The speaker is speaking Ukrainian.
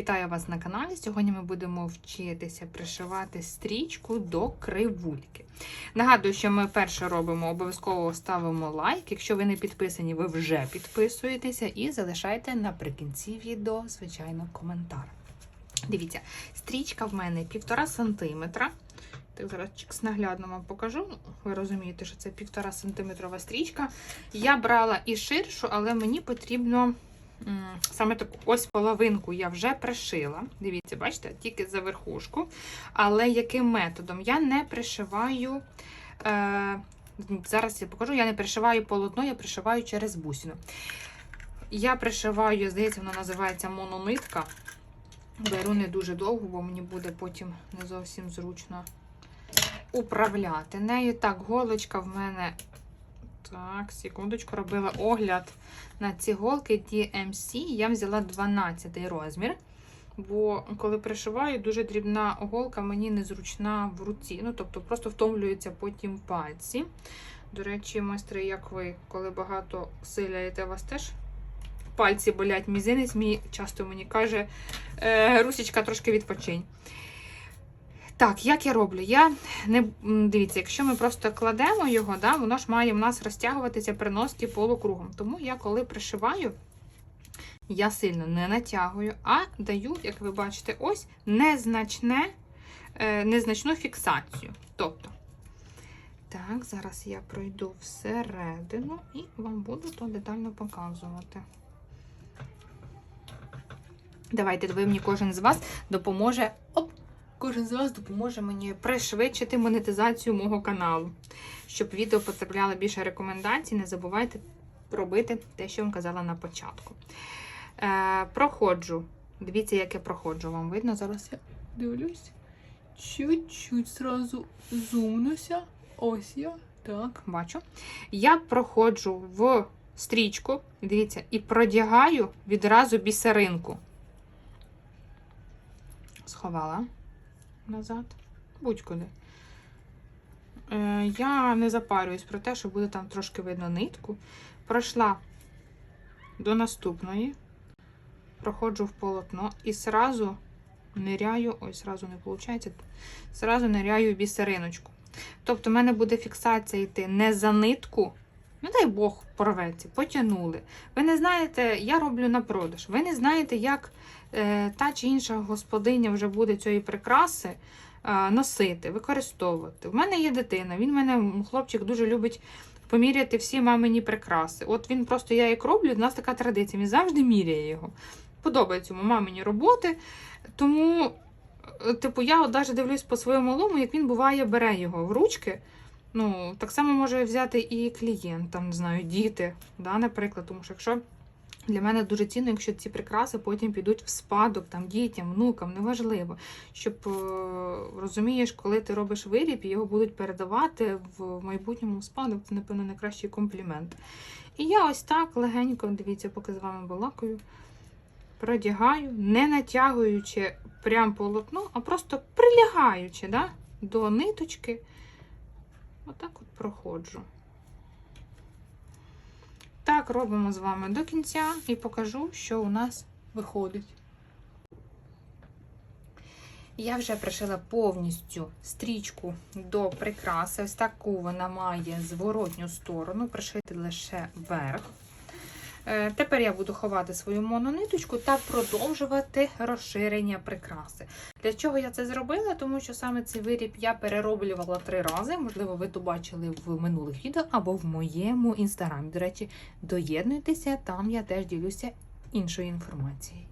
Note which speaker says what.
Speaker 1: Вітаю вас на каналі. Сьогодні ми будемо вчитися пришивати стрічку до кривульки. Нагадую, що ми перше робимо, обов'язково ставимо лайк. Якщо ви не підписані, ви вже підписуєтеся і залишайте наприкінці відео, звичайно, коментар. Дивіться, стрічка в мене 1,5 см. Так, зараз наглядно вам покажу. Ви розумієте, що це 1,5 сантиметрова стрічка. Я брала і ширшу, але мені потрібно саме таку ось половинку я вже пришила. Дивіться, бачите, тільки за верхушку. Але яким методом? Я не пришиваю. Е, зараз я покажу, я не пришиваю полотно, я пришиваю через бусину. Я пришиваю, здається, вона називається мононитка. Беру не дуже довго, бо мені буде потім не зовсім зручно управляти нею. Так, голочка в мене. Так, секундочку, робила огляд на ці голки DMC. Я взяла 12 розмір. Бо коли пришиваю, дуже дрібна голка мені незручна в руці. Ну, тобто просто втомлюються потім пальці. До речі, майстри, як ви, коли багато силяєте, у вас теж пальці болять мізинець, мій часто мені каже, е, Русічка, трошки відпочинь. Так, як я роблю? Я не дивіться, якщо ми просто кладемо його, да, воно ж має в нас розтягуватися при носки полукругом. Тому я коли пришиваю, я сильно не натягую, а даю, як ви бачите, ось незначне, е, незначну фіксацію. Тобто, так, зараз я пройду всередину і вам буду то детально показувати. Давайте, ви мені кожен з вас допоможе. Оп! Кожен з вас допоможе мені пришвидшити монетизацію мого каналу. Щоб відео потрапляло більше рекомендацій, не забувайте робити те, що вам казала на початку. Е, проходжу. Дивіться, як я проходжу. Вам видно? Зараз я дивлюсь. Чуть-чуть зразу зумнуся. Ось я. Так, бачу. Я проходжу в стрічку, дивіться, і продягаю відразу бісеринку. Сховала назад, будь-куди. Е, я не запарююсь про те, що буде там трошки видно нитку. Пройшла до наступної, проходжу в полотно і сразу ниряю, ой, сразу не виходить, сразу ниряю бісериночку. Тобто, в мене буде фіксація йти не за нитку, не дай Бог порветься, потягнули. Ви не знаєте, я роблю на продаж. Ви не знаєте, як е, та чи інша господиня вже буде цієї прикраси е, носити, використовувати. У мене є дитина, він мене, хлопчик, дуже любить поміряти всі мамині прикраси. От він просто я як роблю, в нас така традиція, він завжди міряє його. Подобається йому мамині роботи. Тому, е, типу, я от навіть дивлюсь по своєму малому, як він буває, бере його в ручки. Ну, так само може взяти і клієнт, там, не знаю, діти, да, наприклад, тому що якщо для мене дуже цінно, якщо ці прикраси потім підуть в спадок там, дітям, внукам, неважливо. Щоб е, розумієш, коли ти робиш виріб, його будуть передавати в майбутньому спадок, це, напевно, найкращий комплімент. І я ось так легенько, дивіться, поки з вами балакаю, продягаю, не натягуючи прям полотно, а просто прилягаючи да, до ниточки. Отак от проходжу. Так, робимо з вами до кінця і покажу, що у нас виходить. Я вже пришила повністю стрічку до прикраси. Ось таку вона має зворотню сторону, пришити лише верх. Е, Тепер я буду ховати свою монониточку та продовжувати розширення прикраси. Для чого я це зробила? Тому що саме цей виріб я перероблювала три рази. Можливо, ви то бачили в минулих відео або в моєму інстаграмі. До речі, доєднуйтеся, там я теж ділюся іншою інформацією.